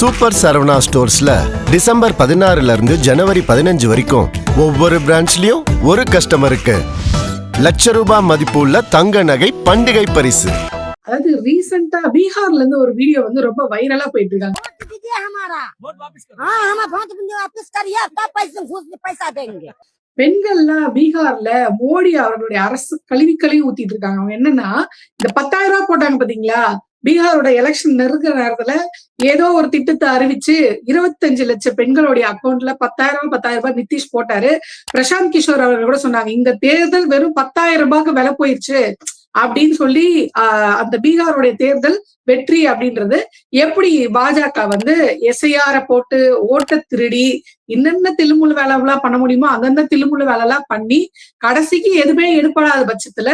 Super Saravana ஸ்டோர்ஸ்ல December பதினாறுல இருந்து ஜனவரி பதினஞ்சு வரைக்கும் ஒவ்வொரு பிரான்ச்லயும் ஒரு கஸ்டமருக்கு லட்ச ரூபாய் மதிப்புள்ள தங்க நகை பண்டிகை பரிசு. அதாவது ரீசெண்டா பீகார்ல இருந்து ஒரு வீடியோ வந்து ரொம்ப வைரலா போயிட்டு இருக்காங்க. பெண்கள்லாம் பீகார்ல மோடி அவர்களுடைய அரசு கழுவி கழுவி ஊத்திட்டு இருக்காங்க. அவங்க என்னன்னா இந்த பத்தாயிரம் ரூபாய் போட்டாங்க பாத்தீங்களா? பீகாரோட எலெக்ஷன் நெருங்குற நேரத்துல ஏதோ ஒரு திட்டத்தை அறிவிச்சு இருபத்தஞ்சு லட்சம் பெண்களுடைய அக்கௌண்ட்ல பத்தாயிரம் ரூபாய் பத்தாயிரம் ரூபாய் நிதிஷ் போட்டாரு. பிரசாந்த் கிஷோர் அவர்கள் கூட சொன்னாங்க இந்த தேர்தல் வெறும் பத்தாயிரம் ரூபாய்க்கு விலை போயிருச்சு. அப்படின்னு சொல்லி ஆஹ் அந்த பீகாருடைய தேர்தல் வெற்றி அப்படின்றது. எப்படி பாஜக வந்து எஸ்ஐஆர போட்டு ஓட்ட திருடி என்னென்ன தில்லுமுள்ளு வேலை எல்லாம் பண்ண முடியுமோ அந்தந்த தில்லுமுள்ளு வேலை எல்லாம் பண்ணி கடைசிக்கு எதுவுமே எடுப்படாத பட்சத்துல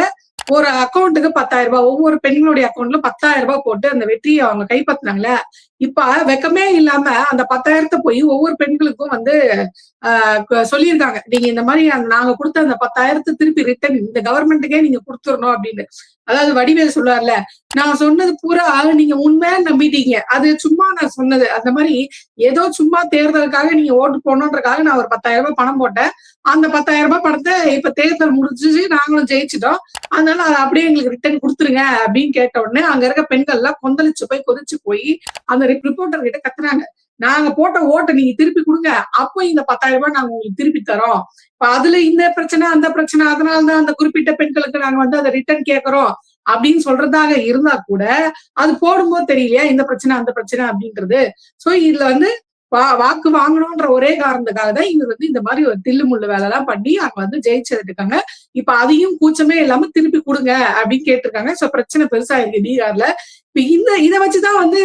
ஒரு அக்கௌண்ட்டுக்கு பத்தாயிரம் ரூபாய் ஒவ்வொரு பெண்களுடைய அக்கௌண்ட்ல பத்தாயிரம் ரூபாய் போட்டு அந்த வெற்றியை அவங்க கைப்பற்றினாங்களே இப்ப வெக்கமே இல்லாம அந்த பத்தாயிரத்தை போய் ஒவ்வொரு பெண்களுக்கும் வந்து ஆஹ் சொல்லியிருக்காங்க. நீங்க இந்த மாதிரி நாங்க கொடுத்த அந்த பத்தாயிரத்தை திருப்பி ரிட்டர்ன் இந்த கவர்மெண்ட்டுக்கே நீங்க கொடுத்துடணும் அப்படின்னு. அதாவது வடிவேல் சொல்லுவார்ல நான் சொன்னது பூரா நீங்க உண்மையா நம்பிட்டீங்க. அது சும்மா நான் சொன்னது. அந்த மாதிரி ஏதோ சும்மா தேர்தலுக்காக நீங்க ஓட்டு போடணுன்றக்காக நான் ஒரு பத்தாயிரம் ரூபாய் பணம் போட்டேன். அந்த பத்தாயிரம் ரூபாய் பணத்தை இப்ப தேர்தல் முடிஞ்சிச்சு நாங்களும் ஜெயிச்சிட்டோம். அதனால அதை அப்படியே எங்களுக்கு ரிட்டர்ன் கொடுத்துருங்க அப்படின்னு கேட்ட உடனே அங்க இருக்க பெண்கள் எல்லாம் கொந்தளிச்சு போய் கொதிச்சு போய் அந்த ரிப்போர்ட்டர் கிட்ட கத்துறாங்க. நாங்க போட்ட ஓட்டை நீங்க திருப்பி கொடுங்க. அப்போ இந்த பத்தாயிரம் ரூபாய் நாங்க உங்களுக்கு திருப்பி தரோம். இப்ப அதுல இந்த பிரச்சனை அந்த பிரச்சனை அதனாலதான் அந்த குறிப்பிட்ட பெண்களுக்கு நாங்க வந்து அதை ரிட்டர்ன் கேட்கறோம் அப்படின்னு சொல்றதாக இருந்தா கூட அது போடும்போது தெரியலையா இந்த பிரச்சனை அந்த பிரச்சனை அப்படின்றது. சோ இதுல வந்து வா- வாக்கு வாங்கணும்ன்ற ஒரே காரணத்துக்காக தான் இவர் வந்து இந்த மாதிரி ஒரு தில்லு முள்ளு வேலை எல்லாம் பண்ணி அங்க வந்து ஜெயிச்சிட்டு இருக்காங்க இப்ப அதையும் கூச்சமே இல்லாம திருப்பி கொடுங்க அப்படின்னு கேட்டிருக்காங்க. சோ பிரச்சனை பெருசா இருக்கு பீகார்ல. இப்ப இந்த இதை வச்சுதான் வந்து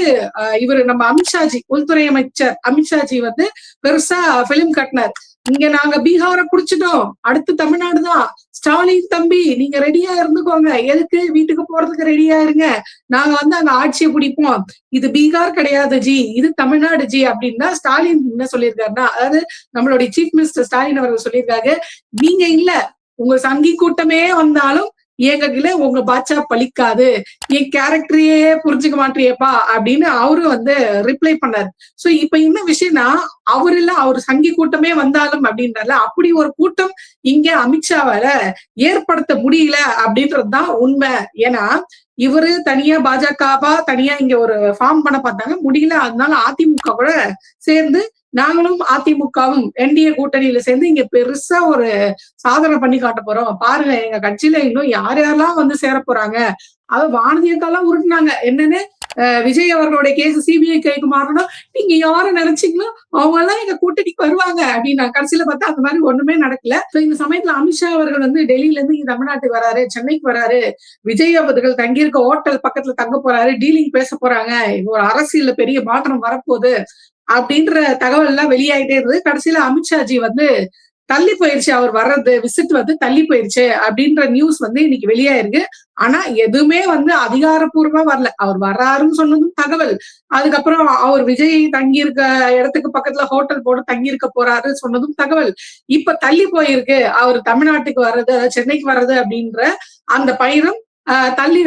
இவர் நம்ம அமித்ஷாஜி உள்துறை அமைச்சர் அமித்ஷாஜி வந்து பெருசா பிலிம் கட்டினார். இங்க நாங்க பீகாரை புடிச்சிட்டோம். அடுத்து தமிழ்நாடு தான் ஸ்டாலின் தம்பி நீங்க ரெடியா இருந்துக்கோங்க. எதுக்கு? வீட்டுக்கு போறதுக்கு ரெடியா இருங்க. நாங்க வந்து அங்க ஆட்சியை பிடிப்போம். இது பீகார் கிடையாது ஜி. இது தமிழ்நாடு ஜி அப்படின்னா ஸ்டாலின் என்ன சொல்லியிருக்காருன்னா அதாவது நம்மளுடைய சீஃப் மினிஸ்டர் ஸ்டாலின் அவர்கள் சொல்லியிருக்காரு. நீங்க இல்ல. உங்க சங்கி கூட்டமே வந்தாலும் எங்க கீழ உங்க பாட்சா பலிக்காது என் கேரக்டரையே புரிஞ்சுக்க மாட்டியப்பா அப்படின்னு அவரு வந்து ரிப்ளை பண்ணாரு. சோ இப்ப என்ன விஷயம்னா அவர் இல்ல அவர் சங்கி கூட்டமே வந்தாலும் அப்படின்றல அப்படி ஒரு கூட்டம் இங்க அமித்ஷாவால ஏற்படுத்த முடியல அப்படின்றதுதான் உண்மை. ஏன்னா இவரு தனியா பாஜகவா தனியா இங்க ஒரு ஃபார்ம் பண்ண பார்த்தாங்க. முடியல அதனால அதிமுக கூட சேர்ந்து நாங்களும் அதிமுகவும் என்டிஏ கூட்டணியில சேர்ந்து இங்க பெருசா ஒரு சாதனை பண்ணி காட்ட போறோம். பாருங்க எங்க கட்சியில இன்னும் யார் யாரெல்லாம் வந்து சேர போறாங்க? அவ வானதியக்காலாம் உருட்டுனாங்க. என்னன்னு விஜய் அவர்களுடைய கேஸ் சிபிஐ கைக்கு மாறணும். நீங்க யார நினைச்சீங்களோ அவங்க எல்லாம் எங்க கூட்டணிக்கு வருவாங்க அப்படின்னு கடைசியில பார்த்தா அந்த மாதிரி ஒண்ணுமே நடக்கல. இந்த சமயத்துல அமித்ஷா அவர்கள் வந்து டெல்லியில இருந்து இங்க தமிழ்நாட்டுக்கு வராரு சென்னைக்கு வராரு. விஜய் அவர்கள் தங்கியிருக்க ஹோட்டல் பக்கத்துல தங்க போறாரு டீலிங் பேச போறாங்க. ஒரு அரசியல்ல பெரிய மாற்றம் வரப்போகுது. அப்படின்ற தகவல் எல்லாம் வெளியாயிட்டே இருந்தது. கடைசியில அமித்ஷாஜி வந்து தள்ளி போயிருச்சு அவர் வர்றது விசிட் வந்து தள்ளி போயிருச்சு அப்படின்ற நியூஸ் வந்து இன்னைக்கு வெளியாயிருக்கு. ஆனா எதுவுமே வந்து அதிகாரப்பூர்வமா வரல. அவர் வர்றாருன்னு சொன்னதும் தகவல். அதுக்கப்புறம் அவர் விஜய் தங்கி இருக்க இடத்துக்கு பக்கத்துல ஹோட்டல் போட தங்கி இருக்க போறாரு சொன்னதும் தகவல். இப்ப தள்ளி போயிருக்கு. அவர் தமிழ்நாட்டுக்கு வர்றது சென்னைக்கு வர்றது அப்படின்ற அந்த பயணம் தள்ளி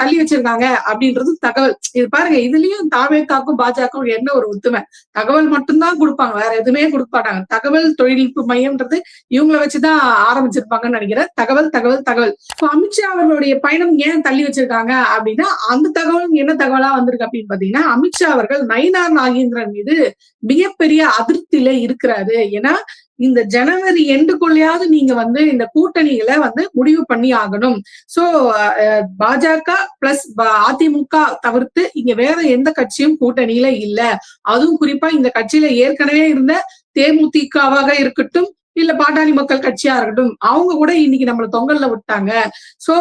தள்ளி வச்சிருக்காங்க அப்படின்றது தகவல். இது பாருங்க இதுலயும் தாவேக்காக்கும் பாஜகவும் என்ன ஒரு ஒத்துமை? தகவல் மட்டும்தான் கொடுப்பாங்க வேற எதுவுமே கொடுக்க மாட்டாங்க. தகவல் தொழில்நுட்ப மையம்ன்றது இவங்களை வச்சுதான் ஆரம்பிச்சிருப்பாங்கன்னு நினைக்கிறேன். தகவல் தகவல் தகவல். இப்போ அமித்ஷா அவர்களுடைய பயணம் ஏன் தள்ளி வச்சிருக்காங்க அப்படின்னா அந்த தகவல் என்ன தகவலா வந்திருக்கு அப்படின்னு பாத்தீங்கன்னா அமித்ஷா அவர்கள் நயினார் நாகேந்திரன் மீது மிகப்பெரிய அதிருப்தியில இருக்கிறாரு. ஏன்னா இந்த ஜனவரி எண்டுக்குள்ளையாவது நீங்க வந்து இந்த கூட்டணிகளை வந்து முடிவு பண்ணி ஆகணும். சோ பாஜக பிளஸ் அதிமுக தவிர்த்து இங்க வேற எந்த கட்சியும் கூட்டணியில இல்ல. அதுவும் குறிப்பா இந்த கட்சியில ஏற்கனவே இருந்த தேமுதிகவாக இருக்கட்டும் இல்ல பாட்டாளி மக்கள் கட்சியா இருக்கட்டும் அவங்க கூட இன்னைக்கு நம்மள தொங்கல்ல விட்டாங்க. சோ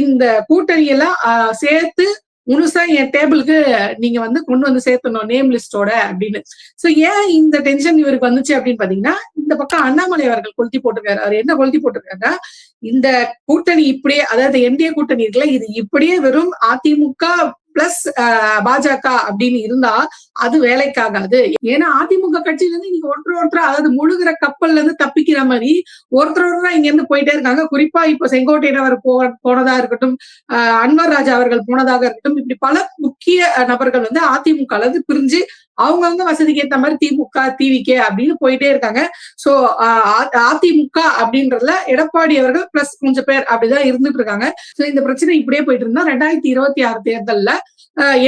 இந்த கூட்டணி எல்லாம் ஆஹ், சேர்த்து முழுசா என் டேபிளுக்கு நீங்க வந்து கொண்டு வந்து சேர்த்தணும் நேம் லிஸ்டோட அப்படின்னு. சோ ஏன் இந்த டென்ஷன் இவருக்கு வந்துச்சு அப்படின்னு பாத்தீங்கன்னா இந்த பக்கம் அண்ணாமலை அவர்கள் கொளுத்தி போட்டிருக்காரு. அவர் என்ன கொளுத்தி போட்டிருக்காருன்னா இந்த கூட்டணி இப்படியே அதாவது என்டிஏ கூட்டணி இருக்குல்ல இது இப்படியே வெறும் அதிமுக பிளஸ் பாஜக அப்படின்னு இருந்தா அது வேலைக்காகாது. ஏன்னா அதிமுக கட்சியில இருந்து நீங்க ஒருத்தர் ஒருத்தர் அதாவது முழுகிற கப்பல்ல இருந்து தப்பிக்கிற மாதிரி ஒருத்தர் ஒருத்தர் இங்க இருந்து போயிட்டே இருக்காங்க. குறிப்பா இப்ப செங்கோட்டையன் அவர் போ போனதா இருக்கட்டும் ஆஹ் அன்வர் ராஜா அவர்கள் போனதாக இருக்கட்டும் இப்படி பல முக்கிய நபர்கள் வந்து அதிமுக பிரிஞ்சு அவங்கவங்க வசதிக்கு ஏத்த மாதிரி திமுக டிவிகே அப்படின்னு போயிட்டே இருக்காங்க. சோ அதிமுக அப்படின்றதுல எடப்பாடி அவர்கள் பிளஸ் கொஞ்சம் பேர் அப்படிதான் இருந்துட்டு இருக்காங்க. சோ இந்த பிரச்சனை இப்படியே போயிட்டு இருந்தா ரெண்டாயிரத்தி இருபத்தி ஆறு தேர்தல்ல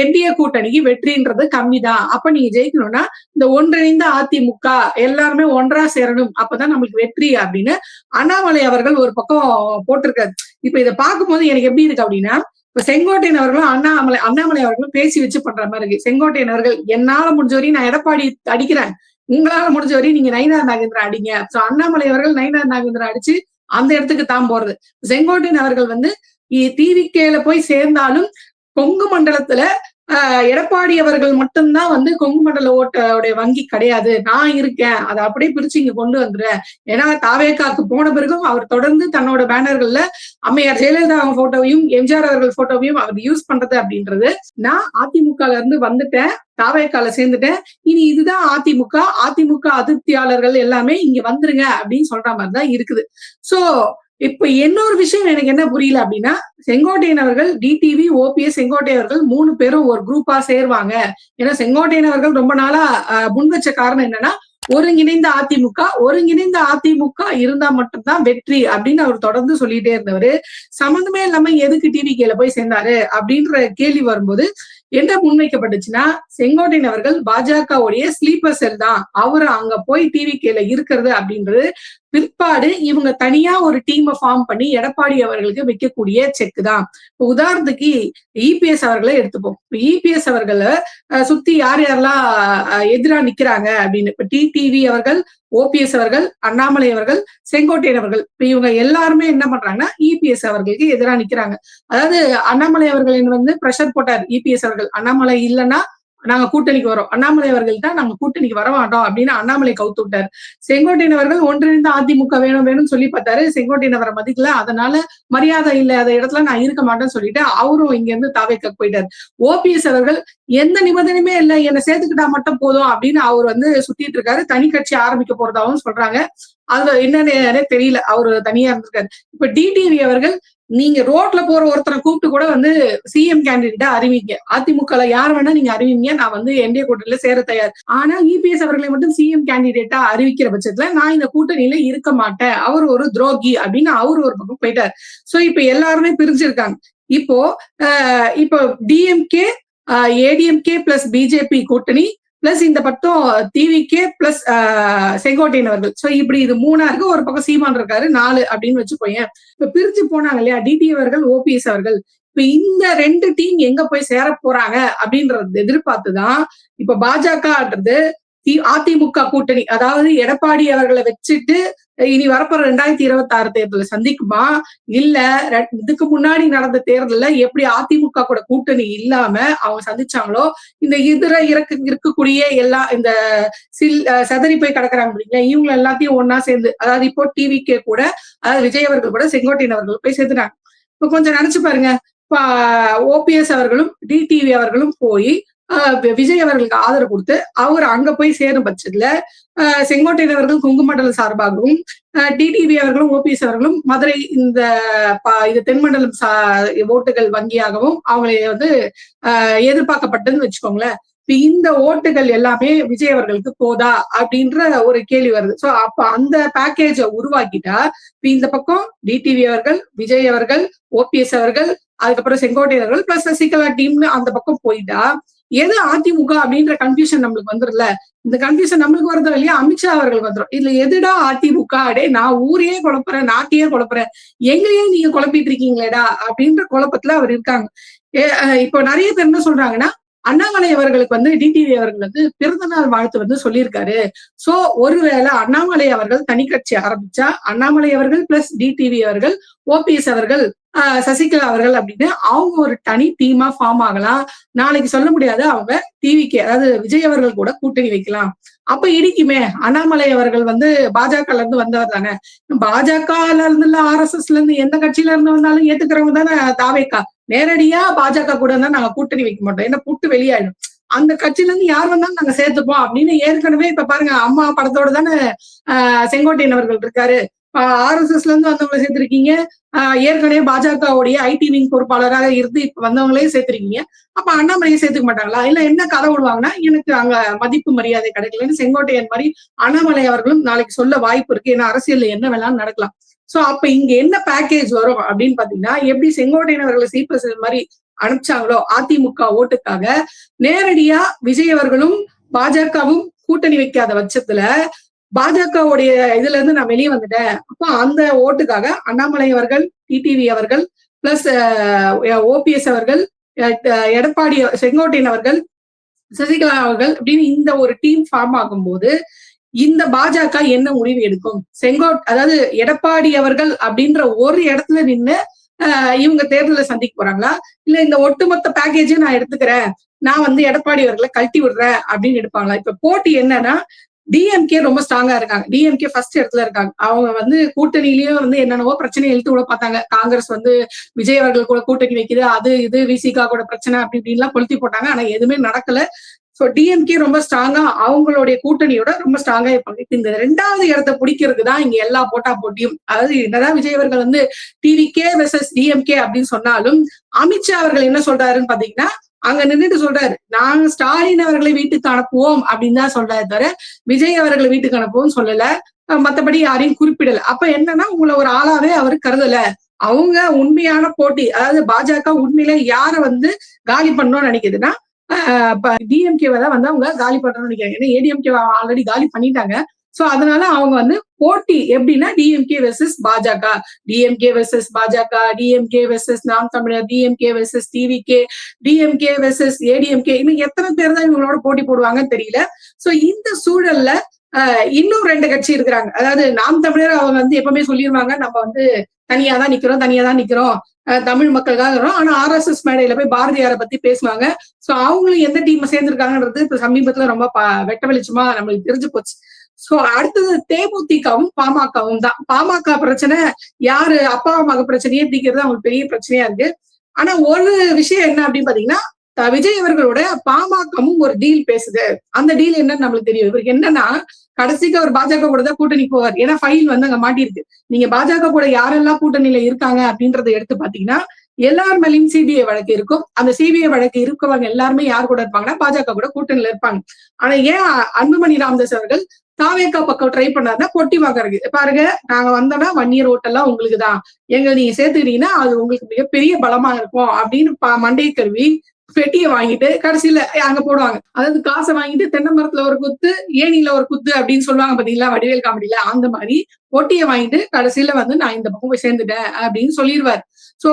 என்டிஏ கூட்டணிக்கு வெற்றின்றது கம்மி தான் அப்ப நீங்க ஜெயிக்கணும்னா இந்த ஒன்றிணைந்த அதிமுக எல்லாருமே ஒன்றா சேரணும். அப்பதான் நம்மளுக்கு வெற்றி அப்படின்னு அண்ணாமலை அவர்கள் ஒரு பக்கம் போட்டிருக்காரு. இப்ப இதை பார்க்கும்போது எனக்கு எப்படி இருக்கு அப்படின்னா இப்ப செங்கோட்டையன் அவர்களும் அண்ணாமலை அண்ணாமலை அவர்களும் பேசி வச்சு பண்ற மாதிரி இருக்கு. செங்கோட்டையன் அவர்கள் என்னால முடிஞ்ச வரையும் நான் எடப்பாடி அடிக்கிறேன். உங்களால முடிஞ்ச வரையும் நீங்க நயினார் நாகேந்திரா அடிங்க. சோ அண்ணாமலை அவர்கள் நயினார் நாகேந்திரா அடிச்சு அந்த இடத்துக்கு தான் போறது. செங்கோட்டையன் அவர்கள் வந்து டிவிகேல போய் சேர்ந்தாலும் கொங்கு மண்டலத்துல எடப்பாடி அவர்கள் மட்டும்தான் வந்து கொங்கு மண்டல ஓட்டோடைய வங்கி கிடையாது. நான் இருக்கேன். அதை அப்படியே பிரிச்சு இங்க கொண்டு வந்துடுறேன். ஏன்னா தாவேக்காக்கு போன பிறகும் அவர் தொடர்ந்து தன்னோட பேனர்கள்ல அம்மையார் ஜெயலலிதா அவங்க போட்டோவையும் எம்ஜிஆர் அவர்கள் போட்டோவையும் அவர் யூஸ் பண்றது அப்படின்றது. நான் அதிமுகல இருந்து வந்துட்டேன். தாவேக்கால சேர்ந்துட்டேன். இனி இதுதான் அதிமுக. அதிமுக அதிருப்தியாளர்கள் எல்லாமே இங்க வந்துருங்க அப்படின்னு சொல்ற மாதிரிதான் இருக்குது. சோ இப்ப இன்னொரு விஷயம் எனக்கு என்ன புரியல அப்படின்னா செங்கோட்டையன் அவர்கள் டிடிவி ஓபிஎஸ் செங்கோட்டையன் அவர்கள் மூணு பேரும் ஒரு குரூப்பா சேருவாங்க. ஏன்னா செங்கோட்டையன் அவர்கள் ரொம்ப நாளா முன் வச்ச காரணம் என்னன்னா ஒருங்கிணைந்த அதிமுக ஒருங்கிணைந்த அதிமுக இருந்தா மட்டும்தான் வெற்றி அப்படின்னு அவர் தொடர்ந்து சொல்லிட்டே இருந்தவர். சம்மந்தமே இல்லாம எதுக்கு டிவி கேல போய் சேர்ந்தாரு அப்படின்ற கேள்வி வரும்போது என்ன முன்வைக்கப்பட்டுச்சுன்னா செங்கோட்டையன் அவர்கள் பாஜகவுடைய ஸ்லீப்பர் செல் தான். அவரு அங்க போய் டிவி கேல இருக்கிறது அப்படின்றது பிற்பாடு இவங்க தனியா ஒரு டீமை ஃபார்ம் பண்ணி எடப்பாடி அவர்களுக்கு வைக்கக்கூடிய செக் தான். இப்போ உதாரணத்துக்கு இபிஎஸ் அவர்களை எடுத்துப்போம். இப்போ இபிஎஸ் அவர்களை சுத்தி யார் யாரெல்லாம் எதிரா நிக்கிறாங்க அப்படின்னு இப்ப டிடிவி அவர்கள் ஓபிஎஸ் அவர்கள் அண்ணாமலை அவர்கள் செங்கோட்டையன் அவர்கள் இப்ப இவங்க எல்லாருமே என்ன பண்றாங்கன்னா இபிஎஸ் அவர்களுக்கு எதிராக நிக்கிறாங்க. அதாவது அண்ணாமலை அவர்கள் வந்து ப்ரெஷர் போட்டார். இபிஎஸ் அவர்கள் அண்ணாமலை இல்லைன்னா நாங்க கூட்டணிக்கு வரோம். அண்ணாமலை அவர்கள் தான் நாங்க கூட்டணிக்கு வர மாட்டோம் அப்படின்னு அண்ணாமலை கவுத்து விட்டார். செங்கோட்டையன் அவர்கள் ஒன்றிணைந்து அதிமுக வேணும் வேணும்னு சொல்லி பார்த்தாரு. செங்கோட்டையன் அவரை மதிக்கல. அதனால மரியாதை இல்லாத இடத்துல நான் இருக்க மாட்டேன்னு சொல்லிட்டு அவரும் இங்க இருந்து தாவைக்க போயிட்டாரு. ஓபிஎஸ் அவர்கள் எந்த நிபந்தனையுமே இல்லை. என்னை சேர்த்துக்கிட்டா மட்டும் போதும் அப்படின்னு அவர் வந்து சுத்திட்டு இருக்காரு. தனி கட்சி ஆரம்பிக்க போறதாகவும் சொல்றாங்க. அதுல என்னன்னு தெரியல. அவரு தனியா இருந்திருக்காரு. இப்ப டிடிவி அவர்கள் நீங்க ரோட்ல போற ஒருத்தரை கூப்பிட்டு கூட வந்து சிஎம் கேண்டிடேட்டா அறிவிங்க. அதிமுக யார் வேணா நீங்க அறிவிங்க. நான் வந்து என்டிஏ கூட்டணியில சேர தயார். ஆனா இபிஎஸ் அவர்களை மட்டும் சிஎம் கேண்டிடேட்டா அறிவிக்கிற பட்சத்துல நான் இந்த கூட்டணியில இருக்க மாட்டேன். அவர் ஒரு துரோகி அப்படின்னு அவர் ஒரு பக்கம் போயிட்டார். சோ இப்ப எல்லாருமே பிரிஞ்சிருக்காங்க. இப்போ இப்போ டிஎம்கே ஏடிஎம்கே பிளஸ் பிஜேபி கூட்டணி பிளஸ் இந்த பட்டம் டிவிக்கே பிளஸ் செங்கோட்டையன் அவர்கள். சோ இப்படி இது மூணா இருக்கு. ஒரு பக்கம் சீமான் இருக்காரு நாலு அப்படின்னு வச்சுக்கோயேன். இப்ப பிரிச்சு போனாங்க இல்லையா டிடி அவர்கள் ஓபிஎஸ் அவர்கள். இப்ப இந்த ரெண்டு டீம் எங்க போய் சேர போறாங்க அப்படின்றது எதிர்பார்த்துதான் இப்ப பாஜகன்றது அதிமுக கூட்டணி. அதாவது எடப்பாடி அவர்களை வச்சுட்டு இனி வரப்போற ரெண்டாயிரத்தி இருபத்தி ஆறு தேர்தலை சந்திக்குமா? இல்ல இதுக்கு முன்னாடி நடந்த தேர்தல்ல எப்படி அதிமுக கூட கூட்டணி இல்லாம அவங்க சந்திச்சாங்களோ? இந்த இதர இறக்கு இருக்கக்கூடிய எல்லா இந்த சில் சதறி போய் கிடக்குறாங்க இல்லைங்களா? இவங்க எல்லாத்தையும் ஒன்னா சேர்ந்து அதாவது இப்போ டிவிக்கே கூட அதாவது விஜய் அவர்கள் கூட செங்கோட்டையன் அவர்கள் போய் சேர்த்துனாங்க இப்ப கொஞ்சம் நினைச்சு பாருங்க. ஓபிஎஸ் அவர்களும் டிடிவி அவர்களும் போய் விஜய் அவர்களுக்கு ஆதரவு கொடுத்து அவர் அங்க போய் சேரும் பட்சத்துல செங்கோட்டையன் அவர்கள் கொங்கு மண்டலம் சார்பாகவும் டிடிவி அவர்களும் ஓபிஎஸ் அவர்களும் மதுரை இந்த இது தென்மண்டலம் சா ஓட்டுகள் வங்கியாகவும் அவங்களை வந்து எதிர்பார்க்கப்பட்டதுன்னு வச்சுக்கோங்களேன். இந்த ஓட்டுகள் எல்லாமே விஜய் அவர்களுக்கு போதா அப்படின்ற ஒரு கேள்வி வருது. சோ அப்ப அந்த பேக்கேஜ உருவாக்கிட்டா இந்த பக்கம் டிடிவி அவர்கள் விஜய் அவர்கள் ஓபிஎஸ் அவர்கள் அதுக்கப்புறம் செங்கோட்டையர்கள் பிளஸ் சசிகலா டீம்னு அந்த பக்கம் போயிட்டா எது அதிமுக அப்படின்ற கன்ஃபியூஷன் நம்மளுக்கு வந்துரும்ல? இந்த கன்ஃபியூஷன் நம்மளுக்கு வருதோ இல்லையா? அமித்ஷா அவர்கள் வந்துடும் இதுல எதுடா அதிமுக? அடே நான் ஊரையே குழப்புறேன் நாட்டையே குழப்புறேன். எங்களையே நீங்க குழப்பிட்டு இருக்கீங்களேடா அப்படின்ற குழப்பத்துல அவர் இருக்காங்க. இப்போ நிறைய பேர் என்ன சொல்றாங்கன்னா அண்ணாமலை அவர்களுக்கு வந்து டிடிவி அவர்கள் வந்து பிறந்தநாள் வாழ்த்து வந்து சொல்லியிருக்காரு. சோ ஒருவேளை அண்ணாமலை அவர்கள் தனி கட்சி ஆரம்பிச்சா அண்ணாமலை அவர்கள் பிளஸ் டிடிவி அவர்கள் ஓபிஎஸ் அவர்கள் சசிகலா அவர்கள் அப்படின்னு அவங்க ஒரு தனி டீமா ஃபார்ம் ஆகலாம். நாளைக்கு சொல்ல முடியாது அவங்க டிவிக்கு அதாவது விஜய் அவர்கள் கூட கூட்டணி வைக்கலாம். அப்ப இடிக்குமே அண்ணாமலை அவர்கள் வந்து பாஜக இருந்து வந்தவர் தானே. பாஜகல இருந்து இல்ல ஆர் எஸ் எஸ்ல இருந்து எந்த கட்சியில இருந்து வந்தாலும் ஏத்துக்கிறவங்க தானே தாவேக்கா. நேரடியா பாஜக கூட இருந்தா நாங்க கூட்டணி வைக்க மாட்டோம். ஏன்னா புட்டு வெளியாயிடும். அந்த கட்சியில இருந்து யார் வந்தாலும் நாங்க சேர்த்துப்போம் அப்படின்னு ஏற்கனவே இப்ப பாருங்க அம்மா படத்தோட தானே செங்கோட்டையன் அவர்கள் இருக்காரு. ஆர்எஸ்எஸ்ல இருந்து வந்தவங்களை சேர்த்திருக்கீங்க. ஆஹ் ஏற்கனவே பாஜகவுடைய ஐடி விங் பொறுப்பாளராக இருந்து இப்ப வந்தவங்களையும் சேர்த்திருக்கீங்க. அப்ப அண்ணாமலையை சேர்த்துக்க மாட்டாங்களா? இல்ல என்ன கதை விடுவாங்கன்னா எனக்கு அங்க மதிப்பு மரியாதை கிடைக்கலன்னு செங்கோட்டையன் மாதிரி அண்ணாமலை அவர்களும் நாளைக்கு சொல்ல வாய்ப்பு இருக்கு. ஏன்னா அரசியல்ல என்ன வேணாலும் நடக்கலாம். சோ அப்ப இங்க என்ன பேக்கேஜ் வரும் அப்படின்னு பாத்தீங்கன்னா எப்படி செங்கோட்டையன் அவர்களை சீப்பஸ் மாதிரி அனுப்பிச்சாங்களோ அதிமுக ஓட்டுக்காக நேரடியா விஜய் அவர்களும் பாஜகவும் கூட்டணி வைக்காத பட்சத்துல பாஜகவுடைய இதுல இருந்து நான் வெளியே வந்துட்டேன். அப்ப அந்த ஓட்டுக்காக அண்ணாமலை அவர்கள் டிடிவி அவர்கள் பிளஸ் ஓபிஎஸ் அவர்கள் எடப்பாடி செங்கோட்டையன் அவர்கள் சசிகலா அவர்கள் அப்படின்னு இந்த ஒரு டீம் ஃபார்ம் ஆகும்போது இந்த பாஜக என்ன முடிவு எடுக்கும்? செங்கோட் அதாவது எடப்பாடி அவர்கள் அப்படின்ற ஒரு இடத்துல நின்னு ஆஹ் இவங்க தேர்தலை சந்திக்க போறாங்களா? இல்ல இந்த ஒட்டுமொத்த பேக்கேஜும் நான் எடுத்துக்கிறேன் நான் வந்து எடப்பாடி அவர்களை கழட்டி விடுறேன் அப்படின்னு எடுப்பாங்களா? இப்ப போட்டி என்னன்னா டிஎம்கே ரொம்ப ஸ்ட்ராங்கா இருக்காங்க. டிஎம்கே ஃபர்ஸ்ட் இடத்துல இருக்காங்க. அவங்க வந்து கூட்டணியிலயும் வந்து என்னென்னவோ பிரச்சனை எழுத்து கூட பார்த்தாங்க. காங்கிரஸ் வந்து விஜய் அவர்கள் கூட கூட்டணி வைக்குது அது இது விசிகா கூட பிரச்சனை அப்படி இப்படின்லாம் கொளுத்தி போட்டாங்க. ஆனா எதுவுமே நடக்கல. ஸோ டிஎம்கே ரொம்ப ஸ்ட்ராங்கா அவங்களுடைய கூட்டணியோட ரொம்ப ஸ்ட்ராங்கா இருப்பாங்க. இப்போ இந்த ரெண்டாவது இடத்த பிடிக்கிறதுக்கு தான் இங்க எல்லா போட்டா போட்டியும் அதாவது என்னதான் விஜய் அவர்கள் வந்து டிவிகே வெர்சஸ் டிஎம்கே அப்படின்னு சொன்னாலும் அமித்ஷா அவர்கள் என்ன சொல்றாருன்னு பாத்தீங்கன்னா அங்க நின்றுட்டு சொல்றாரு நாங்க ஸ்டாலின் அவர்களை வீட்டுக்கு அனுப்புவோம் அப்படின்னு தான் சொல்றாரு தவிர விஜய் அவர்களை வீட்டுக்கு அனுப்புவோம் சொல்லல. மத்தபடி யாரையும் குறிப்பிடல. அப்ப என்னன்னா உங்களை ஒரு ஆளாவே அவர் கருதல. அவங்க உண்மையான போட்டி அதாவது பாஜக உண்மையில யார வந்து காலி பண்ணணும்னு நினைக்குதுன்னா டிஎம்கேவை தான் வந்து அவங்க காலி பண்றோம்னு நினைக்கிறாங்க. ஏன்னா ஏடிஎம்கே ஆல்ரெடி காலி பண்ணிட்டாங்க. சோ அதனால அவங்க வந்து போட்டி எப்படின்னா DMK versus Bajaka DMK versus Bajaka DMK versus Naam Tamilar DMK versus TVK DMK versus ADMK இன்னும் எத்தனை பேர் தான் இவங்களோட போட்டி போடுவாங்கன்னு தெரியல. சோ இந்த சூழல்ல இன்னும் ரெண்டு கட்சி இருக்கிறாங்க. அதாவது நாம் தமிழர் அவங்க வந்து எப்பவுமே சொல்லிடுவாங்க நம்ம வந்து தனியா தான் நிக்கிறோம் தனியா தான் நிக்கிறோம் தமிழ் மக்களுக்காக இருக்கிறோம் ஆனா ஆர்எஸ்எஸ் மேடையில போய் பாரதியாரை பத்தி பேசுவாங்க. சோ அவங்களும் எந்த டீம் சேர்ந்திருக்காங்கன்றது இப்ப சமீபத்துல ரொம்ப வெட்ட வெளிச்சமா நம்மளுக்கு தெரிஞ்சு போச்சு. சோ அடுத்தது தேமுதிகவும் பாமகவும் தான். பாமக பிரச்சனை யாரு அப்பா மக பிரச்சனையே தீக்கிறது அவங்களுக்கு பெரிய பிரச்சனையா இருக்கு. ஆனா ஒரு விஷயம் என்ன அப்படின்னு பாத்தீங்கன்னா விஜய் அவர்களோட பாமகவும் ஒரு டீல் பேசுது. அந்த டீல் என்னன்னு நம்மளுக்கு தெரியும். இவருக்கு என்னன்னா கடைசிக்கு அவர் பாஜக கூட தான் கூட்டணி போவார். ஏன்னா ஃபைல் வந்து அங்க மாட்டிருக்கு நீங்க பாஜக கூட யாரெல்லாம் கூட்டணியில இருக்காங்க அப்படின்றத எடுத்து பாத்தீங்கன்னா எல்லார் மேலயும் சிபிஐ வழக்கு இருக்கும். அந்த சிபிஐ வழக்கு இருக்கவங்க எல்லாருமே யார் கூட இருப்பாங்கன்னா பாஜக கூட கூட்டணியில இருப்பாங்க. ஆனா ஏன் அன்புமணி ராமதாஸ் அவர்கள் தாவேக்கா பக்கம் ட்ரை பண்ணாருன்னா பொட்டி வாங்குறது பாருங்க நாங்க வந்தோம்னா ஒன் இயர் ஓட்டெல்லாம் உங்களுக்கு தான் எங்க நீங்க சேர்த்துக்கிட்டீங்கன்னா அது உங்களுக்கு மிகப்பெரிய பலமா இருக்கும் அப்படின்னு மண்டையை கருவி பெட்டியை வாங்கிட்டு கடைசியில அங்க போடுவாங்க. அதாவது காசை வாங்கிட்டு தென்னை மரத்துல ஒரு குத்து ஏணியில ஒரு குத்து அப்படின்னு சொல்லுவாங்க பாத்தீங்களா வடிவேல் காமெடியில அந்த மாதிரி பொட்டியை வாங்கிட்டு கடைசியில வந்து நான் இந்த பக்கம் போய் சேர்ந்துட்டேன் அப்படின்னு சொல்லிடுவார் சோ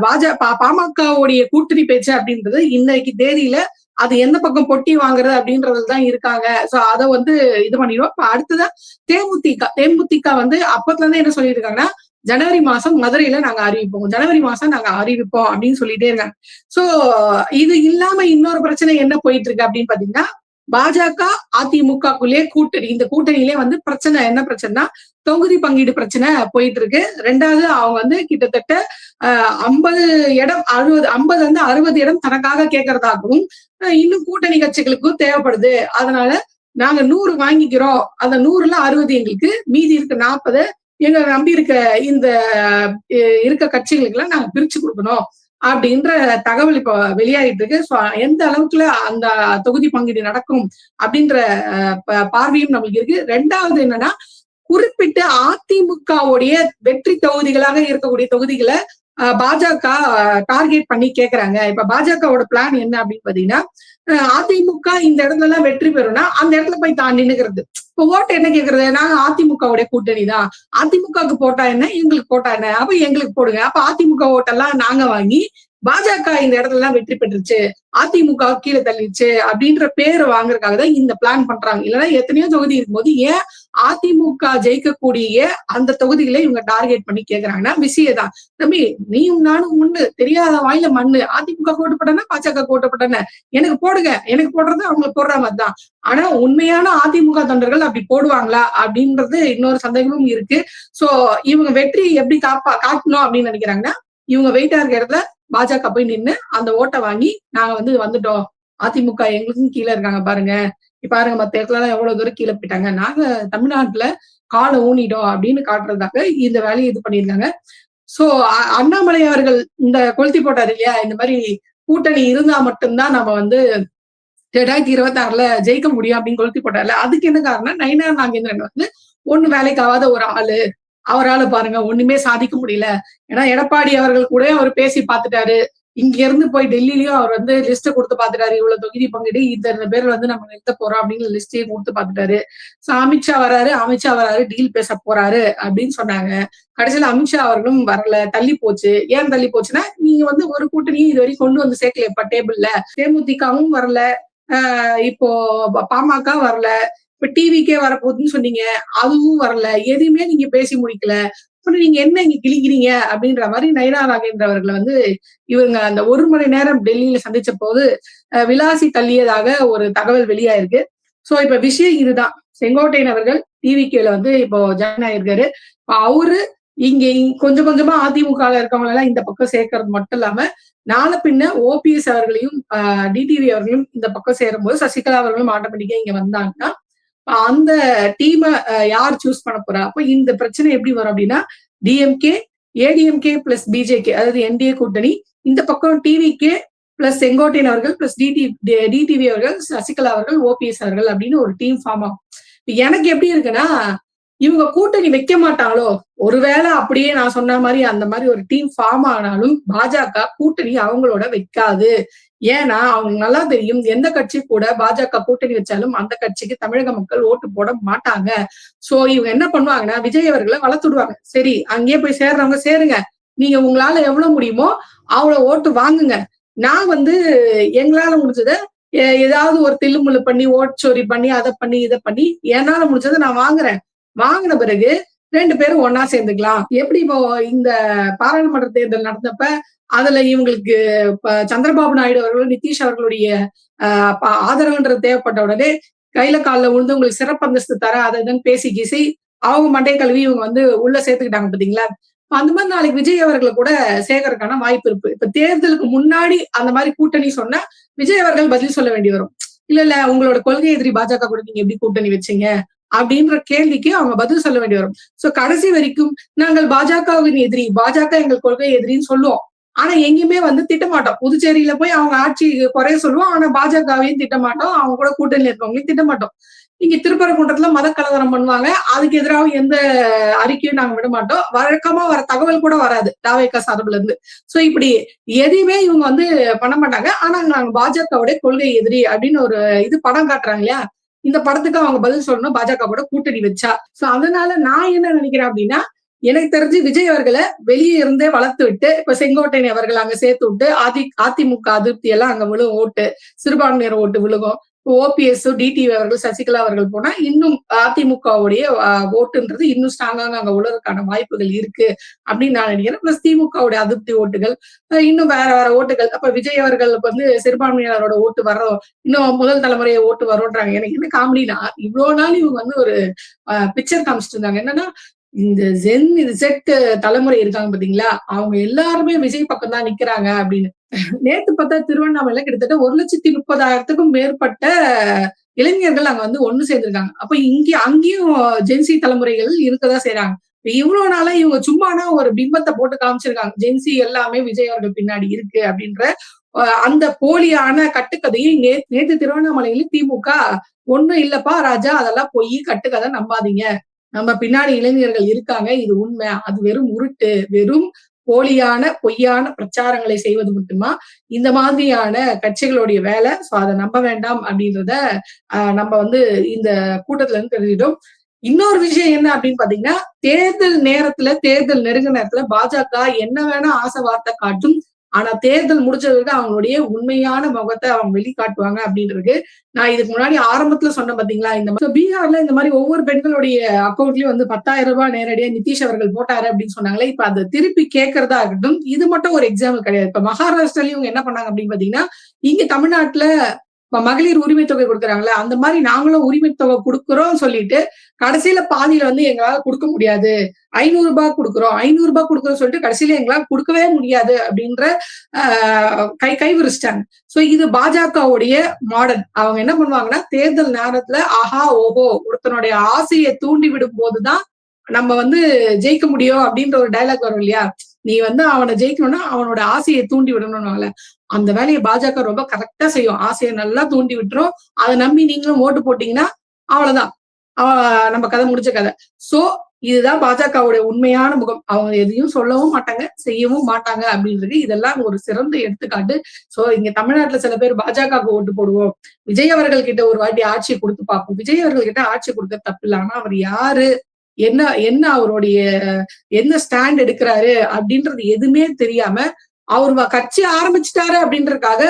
பாஜ பா- பாமகவுடைய கூட்டணி பேச்சு அப்படின்றது இன்னைக்கு தேதியில அது எந்த பக்கம் பொட்டி வாங்குறது அப்படின்றதுல தான் இருக்காங்க. சோ அதை வந்து இது பண்ணிடுவோம். இப்ப அடுத்ததா தேமுதிக தேமுதிக வந்து அப்பத்துல இருந்து என்ன சொல்லியிருக்காங்கன்னா ஜனவரி மாசம் மதுரையில நாங்க அறிவிப்போம். ஜனவரி மாசம் நாங்க அறிவிப்போம் அப்படின்னு சொல்லிட்டே இருக்காங்க. சோ இது இல்லாம இன்னொரு பிரச்சனை என்ன போயிட்டு இருக்கு அப்படின்னு பாத்தீங்கன்னா பாஜக அதிமுகக்குள்ளே கூட்டணி இந்த கூட்டணியிலே வந்து பிரச்சனை என்ன பிரச்சனைனா தொகுதி பங்கீடு பிரச்சனை போயிட்டு இருக்கு ரெண்டாவது அவங்க வந்து கிட்டத்தட்ட ஐம்பது இடம் அறுபது ஐம்பது வந்து அறுபது இடம் தனக்காக கேட்கறதாகவும் இன்னும் கூட்டணி கட்சிகளுக்கும் தேவைப்படுது. அதனால நாங்க நூறு வாங்கிக்கிறோம். அந்த நூறுல அறுபது எங்களுக்கு மீதி இருக்கு நாற்பது எங்க நம்பி இருக்க இந்த இருக்க கட்சிகளுக்கு எல்லாம் நாங்க பிரிச்சு கொடுக்கணும் அப்படின்ற தகவல் இப்போ வெளியாகிட்டு இருக்கு. ஸோ எந்த அளவுக்குல அந்த தொகுதி பங்கீடு நடக்கும் அப்படின்ற ப- பார்வையும் நம்மளுக்கு இருக்கு. ரெண்டாவது என்னன்னா குறிப்பிட்டு அதிமுகவுடைய வெற்றி தொகுதிகளாக இருக்கக்கூடிய தொகுதிகளை பாஜக டார்கெட் பண்ணி கேட்கறாங்க இப்ப பாஜகவோட பிளான் என்ன அப்படின்னு பாத்தீங்கன்னா அதிமுக இந்த இடத்துல எல்லாம் வெற்றி பெறும்னா அந்த இடத்துல போய் தான் நின்னுக்கிறது. இப்ப ஓட்டு என்ன கேக்குறது? நாங்க அதிமுகவுடைய கூட்டணி தான். அதிமுகவுக்கு போட்டா என்ன? எங்களுக்கு போட்டா என்ன? அப்ப எங்களுக்கு போடுங்க. அப்ப அதிமுக ஓட்டெல்லாம் நாங்க வாங்கி பாஜக இந்த இடத்துல எல்லாம் வெற்றி பெற்றுச்சு அதிமுக கீழே தள்ளிடுச்சு அப்படின்ற பேர் வாங்குறதுக்காக தான் இந்த பிளான் பண்றாங்க. இல்லைன்னா எத்தனையோ தொகுதி இருக்கும்போது ஏன் அதிமுக ஜெயிக்கக்கூடிய அந்த தொகுதிகளை இவங்க டார்கெட் பண்ணி கேக்குறாங்கன்னா விஷயம் தான் தம்பி நீயும் நானும் ஒண்ணு தெரியாத வாயில மண்ணு. அதிமுக கோட்டப்பட்டன பாஜக கோட்டப்பட்டன எனக்கு போடுங்க. எனக்கு போடுறது அவங்க போடுற மாதிரி தான் ஆனா உண்மையான அதிமுக தொண்டர்கள் அப்படி போடுவாங்களா அப்படின்றது இன்னொரு சந்தேகமும் இருக்கு. சோ இவங்க வெற்றி எப்படி காப்பா காட்டணும் அப்படின்னு நினைக்கிறாங்கன்னா இவங்க வெயிட்டா இருக்க இடத்துல பாஜக போய் நின்று அந்த ஓட்டை வாங்கி நாங்க வந்து வந்துட்டோம். அதிமுக எங்களுக்கும் கீழே இருக்காங்க பாருங்க. இப்ப பாருங்க மத்த இடத்துல எல்லாம் எவ்வளவு தூரம் கீழே போயிட்டாங்க. நாங்க தமிழ்நாட்டுல காலை ஊனிடும் அப்படின்னு காட்டுறதாக இந்த வேலையை இது பண்ணியிருந்தாங்க சோ அ- அண்ணாமலை அவர்கள் இந்த கொளுத்தி போட்டார் இல்லையா? இந்த மாதிரி கூட்டணி இருந்தா மட்டும்தான் நம்ம வந்து ரெண்டாயிரத்தி இருபத்தி ஆறுல ஜெயிக்க முடியும் அப்படின்னு கொளுத்தி போட்டார்ல. அதுக்கு என்ன காரணம் நயினா நாகேந்திரன் வந்து ஒண்ணு வேலைக்கு ஆகாத ஒரு ஆளு. அவரால பாருங்க ஒண்ணுமே சாதிக்க முடியல. ஏன்னா எடப்பாடி அவர்கள் கூட அவர் பேசி பார்த்துட்டாரு. இங்க இருந்து போய் டெல்லிலயும் அவர் வந்து லிஸ்ட் கொடுத்து பாத்துட்டாரு இவ்வளவு தொகுதி பங்கிட்டு இத்தனை பேர் வந்து நம்ம நிறுத்த போறோம் அப்படிங்கிற லிஸ்டையும் கொடுத்து பாத்துட்டாரு சோ அமித்ஷா வராரு அமித்ஷா வராரு டீல் பேச போறாரு அப்படின்னு சொன்னாங்க. கடைசியில அமித்ஷா அவர்களும் வரல தள்ளி போச்சு. ஏன் தள்ளி போச்சுன்னா நீங்க வந்து ஒரு கூட்டணியும் இது வரைக்கும் கொண்டு வந்து சேர்க்கலையப்பா டேபிள்ல தேமுதிகவும் வரல ஆஹ் இப்போ பாமக வரல. இப்ப டிவிக்கே வரப்போகுதுன்னு சொன்னீங்க அதுவும் வரல. எதுவுமே நீங்க பேசி முடிக்கல. அப்புறம் நீங்க என்ன இங்க கிழிக்கிறீங்க? அப்படின்ற மாதிரி நயனா நாகேந்திர அவர்களை வந்து இவங்க அந்த ஒரு மணி நேரம் டெல்லியில சந்திச்ச போது விலாசி தள்ளியதாக ஒரு தகவல் வெளியாயிருக்கு. சோ இப்ப விஷயம் இதுதான். செங்கோட்டையன் அவர்கள் டிவிகேல வந்து இப்போ ஜாயின் ஆயிருக்காரு. அவரு இங்க கொஞ்சம் கொஞ்சமா அதிமுக இருக்கவங்க எல்லாம் இந்த பக்கம் சேர்க்கறது மட்டும் இல்லாம நாளை பின்ன ஓபிஎஸ் அவர்களையும் டிடிவி அவர்களையும் இந்த பக்கம் சேரும்போது சசிகலா அவர்களும் ஆட்டோமேட்டிக்கா இங்க வந்தாங்கன்னா அந்த டீமை யார் சூஸ் பண்ண போறா? அப்ப இந்த பிரச்சனை எப்படி வரும் அப்படின்னா டிஎம்கே ஏடிஎம்கே பிளஸ் பிஜேகே அதாவது என்டிஏ கூட்டணி. இந்த பக்கம் டிவிகே பிளஸ் செங்கோட்டையன் அவர்கள் பிளஸ் டிடி டிடிவி அவர்கள் சசிகலா அவர்கள் ஓபிஎஸ் அவர்கள் அப்படின்னு ஒரு டீம் ஃபார்ம் ஆகும். எனக்கு எப்படி இருக்குன்னா இவங்க கூட்டணி வைக்க மாட்டாங்களோ ஒருவேளை அப்படியே நான் சொன்ன மாதிரி அந்த மாதிரி ஒரு டீம் ஃபார்ம் ஆனாலும் பாஜக கூட்டணி அவங்களோட வைக்காது. ஏன்னா அவங்களுக்கு நல்லா தெரியும் எந்த கட்சி கூட பாஜக கூட்டணி வச்சாலும் அந்த கட்சிக்கு தமிழக மக்கள் ஓட்டு போட மாட்டாங்க. சோ இவங்க என்ன பண்ணுவாங்கன்னா விஜய் அவர்களை வளர்த்துடுவாங்க சரி அங்கேயே போய் சேர்றவங்க சேருங்க. நீங்க உங்களால எவ்வளவு முடியுமோ அவ்வளவு ஓட்டு வாங்குங்க. நான் வந்து எங்களால முடிஞ்சதை ஏதாவது ஒரு தில்லுமுள்ளு பண்ணி ஓட்சோரி பண்ணி அதை பண்ணி இதை பண்ணி என்னால முடிஞ்சதை நான் வாங்குறேன். வாங்கின பிறகு ரெண்டு பேரும் ஒன்னா சேர்ந்துக்கலாம். எப்படி இப்போ இந்த பாராளுமன்ற தேர்தல் நடந்தப்ப அதுல இவங்களுக்கு இப்ப சந்திரபாபு நாயுடு அவர்களும் நிதிஷ் அவர்களுடைய ஆஹ் ஆதரவுன்றது தேவைப்பட்ட உடனே கையில காலில் விழுந்து உங்களுக்கு சிறப்பு அந்தஸ்து தர அதை இதுன்னு பேசி கீசி அவங்க மண்டை கழுவி இவங்க வந்து உள்ள சேர்த்துக்கிட்டாங்க பாத்தீங்களா? அந்த மாதிரி நாளைக்கு விஜய் அவர்களை கூட சேர்க்கறதுக்கான வாய்ப்பு இருக்கு. இப்ப தேர்தலுக்கு முன்னாடி அந்த மாதிரி கூட்டணி சொன்னா விஜய் அவர்கள் பதில் சொல்ல வேண்டி வரும். இல்ல இல்ல உங்களோட கொள்கை எதிரி பாஜக கூட நீங்க எப்படி கூட்டணி வச்சீங்க? அப்படின்ற கேள்விக்கு அவங்க பதில் சொல்ல வேண்டி வரும். சோ கடைசி வரைக்கும் நாங்கள் பாஜகவின் எதிரி பாஜக எங்கள் கொள்கை எதிரின்னு சொல்லுவோம். ஆனா எங்கேயுமே வந்து திட்டமாட்டோம். புதுச்சேரியில போய் அவங்க ஆட்சி குறைய சொல்லுவோம். ஆனா பாஜகவையும் திட்டமாட்டோம். அவங்க கூட கூட்டணி இருக்கவங்களையும் திட்டமாட்டோம். இங்க திருப்பரங்குன்றத்துல மத கலவரம் பண்ணுவாங்க. அதுக்கு எதிராக எந்த அறிக்கையும் நாங்க விட மாட்டோம். வழக்கமா வர தகவல் கூட வராது. தாவேக்கா சார்புல இருந்து. சோ இப்படி எதையுமே இவங்க வந்து பண்ண மாட்டாங்க. ஆனா நாங்க பாஜகவுடைய கொள்கை எதிரி அப்படின்னு ஒரு இது படம் காட்டுறாங்க இல்லையா? இந்த படத்துக்கு அவங்க பதில் சொல்லணும். பாஜக கூட கூட்டணி வச்சா. சோ அதனால நான் என்ன நினைக்கிறேன் அப்படின்னா எனக்கு தெரிஞ்சு விஜய் அவர்களை வெளியே இருந்தே வளர்த்து விட்டு இப்ப செங்கோட்டையன் அவர்கள் அங்க சேர்த்து விட்டு அதி அதிமுக அதிருப்தி எல்லாம் அங்க விழுகும் ஓட்டு சிறுபான்மையினர் ஓட்டு விழுகும். ஓபிஎஸ் டிடிவி அவர்கள் சசிகலா அவர்கள் போனா இன்னும் அதிமுகவுடைய ஓட்டுன்றது இன்னும் ஸ்ட்ராங்காக அங்க உழறதுக்கான வாய்ப்புகள் இருக்கு அப்படின்னு நான் நினைக்கிறேன். பிளஸ் திமுகவுடைய அதிருப்தி ஓட்டுகள் இன்னும் வேற வேற ஓட்டுகள். அப்ப விஜய் அவர்கள் வந்து சிறுபான்மையினரோட ஓட்டு வர்றோம். இன்னும் முதல் தலைமுறையை ஓட்டு வரோன்றாங்க எனக்கு என்ன காமெடினா இவ்வளவு நாள் இவங்க வந்து ஒரு பிக்சர் காமிச்சிட்டு இருந்தாங்க. என்னன்னா இந்த ஜென் இது செட் தலைமுறை இருக்காங்க பாத்தீங்களா? அவங்க எல்லாருமே விஜய் பக்கம் தான் நிக்கிறாங்க அப்படின்னு. நேத்து பார்த்தா திருவண்ணாமலையில கிட்டத்தட்ட ஒரு லட்சத்தி முப்பதாயிரத்துக்கும் மேற்பட்ட இளைஞர்கள் அங்க வந்து ஒண்ணு சேர்ந்திருக்காங்க. அப்ப இங்க அங்கேயும் ஜென்சி தலைமுறைகள் இருக்கதான் செய்யறாங்க இவ்வளவு நாளா இவங்க சும்மானா ஒரு பிம்பத்தை போட்டு காமிச்சிருக்காங்க. ஜென்சி எல்லாமே விஜய் அவர்கள் பின்னாடி இருக்கு அப்படின்ற அந்த போலியான கட்டுக்கதையை நே நேத்து திருவண்ணாமலையில திமுக ஒண்ணும் இல்லப்பா ராஜா அதெல்லாம் பொய் கட்டுக்கதை நம்பாதீங்க. நம்ம பின்னாடி இளைஞர்கள் இருக்காங்க இது உண்மை அது வெறும் உருட்டு வெறும் போலியான பொய்யான பிரச்சாரங்களை செய்வது மட்டுமா? இந்த மாதிரியான கட்சிகளுடைய வேலை. சோ அதை நம்ப வேண்டாம் அப்படின்றத ஆஹ் நம்ம வந்து இந்த கூட்டத்துல இருந்து தெரிஞ்சிட்டோம். இன்னொரு விஷயம் என்ன அப்படின்னு பாத்தீங்கன்னா தேர்தல் நேரத்துல தேர்தல் நெருங்க நேரத்துல பாஜக என்ன வேணா ஆசை வார்த்தை காட்டும் ஆனா தேர்தல் முடிச்சதுக்கு அவங்களுடைய உண்மையான முகத்தை அவங்க வெளிக்காட்டுவாங்க அப்படின்றது நான் இதுக்கு முன்னாடி ஆரம்பத்துல சொன்னேன் பாத்தீங்களா? இந்த மாதிரி பீகார்ல இந்த மாதிரி ஒவ்வொரு பெண்களுடைய அக்கௌண்ட்லயும் வந்து பத்தாயிரம் ரூபாய் நேரடியா நிதிஷ் அவர்கள் போட்டாரு அப்படின்னு சொன்னாங்களே இப்ப அதை திருப்பி கேட்கறதா இருக்கட்டும் இது மட்டும் ஒரு எக்ஸாம்பிள் கிடையாது. இப்ப மகாராஷ்டிராலயும் இவங்க என்ன பண்ணாங்க அப்படின்னு பாத்தீங்கன்னா இங்க தமிழ்நாட்டுல மகளிர் உரிமை தொகை கொடுக்குறாங்களா அந்த மாதிரி நாங்களும் உரிமை தொகை கொடுக்குறோம் சொல்லிட்டு கடைசியில பாதியில வந்து எங்களால கொடுக்க முடியாது. ஐநூறு ரூபாய் கொடுக்குறோம். ஐநூறு ரூபாய் கொடுக்குறோம் சொல்லிட்டு கடைசியில எங்களால கொடுக்கவே முடியாது அப்படின்ற ஆஹ், கை கை விரிச்சிட்டாங்க சோ இது பாஜகவுடைய மாடல் அவங்க என்ன பண்ணுவாங்கன்னா தேர்தல் நேரத்துல ஆஹா ஓஹோ ஒருத்தனுடைய ஆசையை தூண்டி விடும் போதுதான் நம்ம வந்து ஜெயிக்க முடியும் அப்படின்ற ஒரு டைலாக் வரும் இல்லையா? நீ வந்து அவனை ஜெயிக்கணும்னா அவனோட ஆசையை தூண்டி விடணும்னால. அந்த வேலையை பாஜக ரொம்ப கரெக்டா செய்யும். ஆசையை நல்லா தூண்டி விட்டுரும். அதை நம்பி நீங்களும் ஓட்டு போட்டீங்கன்னா அவ்வளவுதான். அவ- நம்ம கதை முடிச்ச கதை. சோ இதுதான் பாஜகவுடைய உண்மையான முகம். அவங்க எதையும் சொல்லவும் மாட்டாங்க செய்யவும் மாட்டாங்க அப்படின்றது இதெல்லாம் ஒரு சிறந்த எடுத்துக்காட்டு. சோ இங்க தமிழ்நாட்டுல சில பேர் பாஜகவுக்கு ஓட்டு போடுவோம். விஜய் அவர்கள் கிட்ட ஒரு வாட்டி ஆட்சி கொடுத்து பார்ப்போம். விஜய் அவர்கள் கிட்ட ஆட்சி கொடுக்க தப்பு இல்லை ஆனா அவர் யாரு? என்ன என்ன அவருடைய என்ன ஸ்டாண்ட் எடுக்கிறாரு அப்படின்றது எதுவுமே தெரியாம அவர் கட்சி ஆரம்பிச்சிட்டாரு அப்படின்றதுக்காக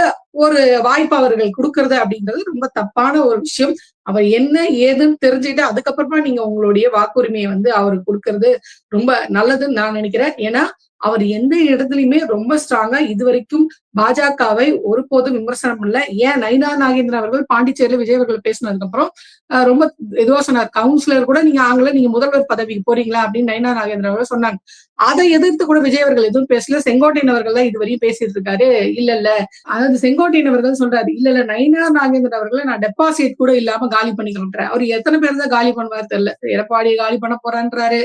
ஒரு வாய்ப்பு அவர்கள் கொடுக்கறது அப்படின்றது ரொம்ப தப்பான ஒரு விஷயம். அவர் என்ன ஏதுன்னு தெரிஞ்சுக்கிட்டு அதுக்கப்புறமா நீங்க உங்களுடைய வாக்குரிமையை வந்து அவருக்கு கொடுக்கறது ரொம்ப நல்லதுன்னு நான் நினைக்கிறேன். ஏன்னா அவர் எந்த இடத்துலயுமே ரொம்ப ஸ்ட்ராங்கா இது வரைக்கும் பாஜகவை ஒருபோதும் விமர்சனம் பண்ணல. ஏன் நைனா நாகேந்திரன் அவர்கள் பாண்டிச்சேரியில விஜய் அவர்கள் பேசினதுக்கு அப்புறம் ரொம்ப இதுவா சொன்னார். கவுன்சிலர் கூட நீங்க ஆங்கல நீங்க முதல்வர் பதவிக்கு போறீங்களா அப்படின்னு நைனா நாகேந்திரன் அவர்கள் சொன்னாங்க. அதை எதிர்த்து கூட விஜய் அவர்கள் எதுவும் பேசல. செங்கோட்டையன் அவர்கள் தான் இதுவரையும் பேசிட்டு இருக்காரு. இல்ல இல்ல. அதாவது செங்கோட்டையன் அவர்கள் சொல்றாரு இல்ல இல்ல நைனா நாகேந்திரன் அவர்களை நான் டெபாசிட் கூட இல்லாம காலி பண்ணிக்கிறேன் அவர் எத்தனை பேர் தான் காலி பண்ணுவார் தெரியல. எடப்பாடி காலி பண்ண போறான்றாரு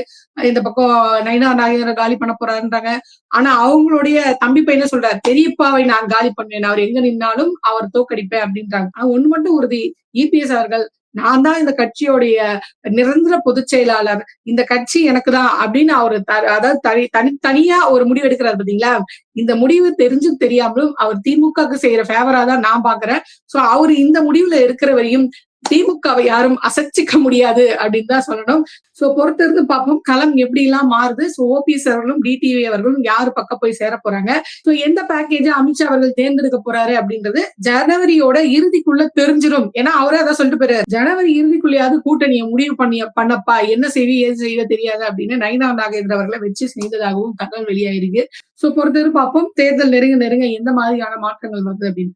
இந்த பக்கம் நைனா நாகேந்திரன் காலி பண்ண போறான்றாங்க ஆனா அவங்களுடைய தம்பி பையன சொல்றாரு? பெரியப்பாவை நான் காலி பண்ணுவேன் அவர் எங்க நின்னாலும் அவர் தோக்கடிப்பேன் அப்படின்றாங்க. ஆனா ஒண்ணு மட்டும் உறுதி. இபிஎஸ் அவர்கள் நான் தான் இந்த கட்சியோடைய நிரந்தர பொதுச் செயலாளர். இந்த கட்சி எனக்கு தான் அப்படின்னு அவரு த- அதாவது தனி தனித்தனியா தனியா ஒரு முடிவு எடுக்கிறார் பாத்தீங்களா? இந்த முடிவு தெரிஞ்சும் தெரியாமலும் அவர் திமுகவுக்கு செய்யற ஃபேவரா தான் நான் பாக்குறேன். சோ அவர் இந்த முடிவுல இருக்கிற வரையும் திமுகவை யாரும் அசைச்சிக்க முடியாது அப்படின்னு தான் சொல்லணும். சோ பொறுத்திருந்து பார்ப்போம். களம் எப்படி எல்லாம் மாறுது சோ ஓபிஎஸ் அவர்களும் டிடிவி அவர்களும் யாரு பக்கம் போய் சேர போறாங்க? சோ எந்த பேக்கேஜ் அமித்ஷா அவர்கள் தேர்ந்தெடுக்க போறாரு அப்படின்றது ஜனவரியோட இறுதிக்குள்ள தெரிஞ்சிடும் ஏன்னா அவரே அதான் சொல்லிட்டு போறாரு ஜனவரி இறுதிக்குள்ளேயாவது கூட்டணியை முடிவு பண்ணி பண்ணப்பா என்ன செய்வி ஏது செய்வ தெரியாது அப்படின்னு நயனா நாகேந்திர அவர்களை வச்சு செய்ததாகவும் தகவல் வெளியாயிருக்கு. சோ பொறுத்திருந்து பார்ப்போம். தேர்தல் நெருங்க நெருங்க எந்த மாதிரியான மாற்றங்கள் வருது அப்படின்னு.